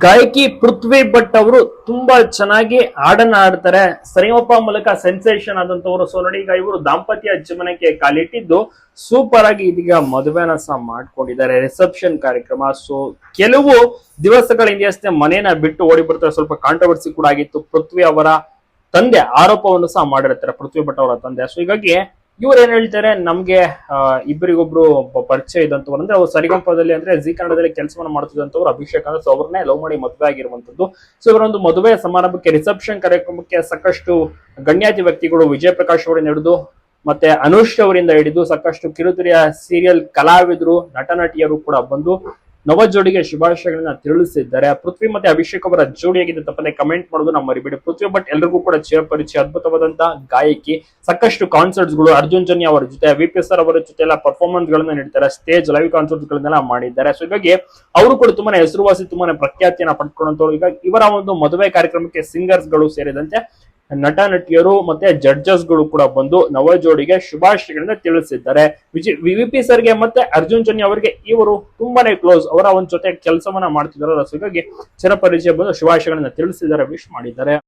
ಗಾಯಕಿ ಪೃಥ್ವಿ ಭಟ್ ಅವರು ತುಂಬಾ ಚೆನ್ನಾಗಿ ಹಾಡನ್ನ ಹಾಡ್ತಾರೆ. ಸರಿಗಮಪ ಮೂಲಕ ಸೆನ್ಸೇಷನ್ ಆದಂತವರು. ಸೊ ನೋಡಿ, ಈಗ ಇವರು ದಾಂಪತ್ಯ ಜೀವನಕ್ಕೆ ಕಾಲಿಟ್ಟಿದ್ದು. ಸೂಪರ್ ಆಗಿ ಇದೀಗ ಮದುವೆನ ಸಹ ಮಾಡ್ಕೊಂಡಿದ್ದಾರೆ. ರಿಸೆಪ್ಷನ್ ಕಾರ್ಯಕ್ರಮ. ಸೊ ಕೆಲವು ದಿವಸಗಳ ಹಿಂದೆಯಷ್ಟೇ ಮನೆಯನ್ನ ಬಿಟ್ಟು ಓಡಿ ಸ್ವಲ್ಪ ಕಾಂಟ್ರವರ್ಸಿ ಕೂಡ ಆಗಿತ್ತು. ಪೃಥ್ವಿ ಅವರ ತಂದೆ ಆರೋಪವನ್ನು ಸಹ ಮಾಡಿರ್ತಾರೆ. ಪೃಥ್ವಿ ಭಟ್ ಅವರ ತಂದೆ. ಸೊ ಹೀಗಾಗಿ ಇವ್ರು ಏನ್ ಹೇಳ್ತಾರೆ ನಮ್ಗೆ ಇಬ್ಬರಿಗೊಬ್ರು ಪರಿಚಯ ಇದ್ದಂಥವ್ರು ಅಂದ್ರೆ ಅವ್ರು ಸರಿಗಂಪದಲ್ಲಿ ಅಂದ್ರೆ ಜಿ ಕನ್ನಡದಲ್ಲಿ ಕೆಲಸವನ್ನು ಮಾಡ್ತಿದ್ದಂಥವ್ರು ಅಭಿಷೇಕ್ ಅಂದ್ರೆ ಸೊ ಅವ್ರನ್ನೇ ಲವ್ ಮಾಡಿ ಮದುವೆ ಆಗಿರುವಂತದ್ದು ಸೊ ಇವರೊಂದು ಮದುವೆ ಸಮಾರಂಭಕ್ಕೆ ರಿಸೆಪ್ಷನ್ ಕಾರ್ಯಕ್ರಮಕ್ಕೆ ಸಾಕಷ್ಟು ಗಣ್ಯಾತಿ ವ್ಯಕ್ತಿಗಳು ವಿಜಯ ಪ್ರಕಾಶ್ ಅವರಿಂದ ಹಿಡಿದು, ಮತ್ತೆ ಅನುಷ್ ಅವರಿಂದ ಹಿಡಿದು ಸಾಕಷ್ಟು ಕಿರುತೆರೆಯ ಸೀರಿಯಲ್ ಕಲಾವಿದರು ನಟ ನಟಿಯರು ಕೂಡ ಬಂದು ನವ ಜೋಡಿಗೆ ಶುಭಾಶಯಗಳನ್ನ ತಿಳಿಸಿದ್ದಾರೆ. ಪೃಥ್ವಿ ಮತ್ತೆ ಅಭಿಷೇಕ್ ಅವರ ಜೋಡಿಯಾಗಿದೆ ತಪ್ಪನೆ ಕಮೆಂಟ್ ಮಾಡೋದು ನಮ್ಮ ಮರಿಬೇಡಿ. ಪೃಥ್ವಿ ಬಟ್ ಎಲ್ರಿಗೂ ಕೂಡ ಚಿರಪರಿಚಯ ಅದ್ಭುತವಾದಂತಹ ಗಾಯಕಿ, ಸಾಕಷ್ಟು ಕಾನ್ಸರ್ಟ್ಸ್ಗಳು, ಅರ್ಜುನ್ ಜನ್ಯ ಅವರ ಜೊತೆ ವಿ ಪಿ ಸರ್ ಅವರ ಜೊತೆ ಎಲ್ಲ ಪರ್ಫಾರ್ಮೆನ್ಸ್ ಗಳನ್ನ ನೀಡ್ತಾರೆ. ಸ್ಟೇಜ್ ಲೈವ್ ಕಾನ್ಸರ್ಟ್ ಗಳನ್ನೆಲ್ಲ ಮಾಡಿದ್ದಾರೆ. ಸೊ ಹೀಗಾಗಿ ಅವರು ಕೂಡ ತುಂಬಾನೇ ಹೆಸರುವಾಸಿ, ತುಂಬಾನೇ ಪ್ರಖ್ಯಾತಿಯನ್ನ ಪಡ್ಕೊಂಡಂತವ್ರು. ಈಗ ಇವರ ಒಂದು ಮದುವೆ ಕಾರ್ಯಕ್ರಮಕ್ಕೆ ಸಿಂಗರ್ಸ್ಗಳು ಸೇರಿದಂತೆ ನಟ ನಟಿಯರು ಮತ್ತೆ ಜಡ್ಜಸ್ಗಳು ಕೂಡ ಬಂದು ನವ ಜೋಡಿಗೆ ಶುಭಾಶಯಗಳನ್ನ ತಿಳಿಸಿದ್ದಾರೆ. ವಿಜಯ್ ಸರ್ ಸರ್ಗೆ ಮತ್ತೆ ಅರ್ಜುನ್ ಜನ್ಯ ಅವರಿಗೆ ಇವರು ತುಂಬಾನೇ ಕ್ಲೋಸ್. ಅವರ ಒಂದ್ ಜೊತೆ ಕೆಲಸವನ್ನ ಮಾಡ್ತಿದ್ದಾರೆ. ಸೊ ಹೀಗಾಗಿ ಚಿರಪರಿಚಯ ಬಂದು ಶುಭಾಶಯಗಳನ್ನ ತಿಳಿಸಿದ್ದಾರೆ, ವಿಶ್ ಮಾಡಿದ್ದಾರೆ.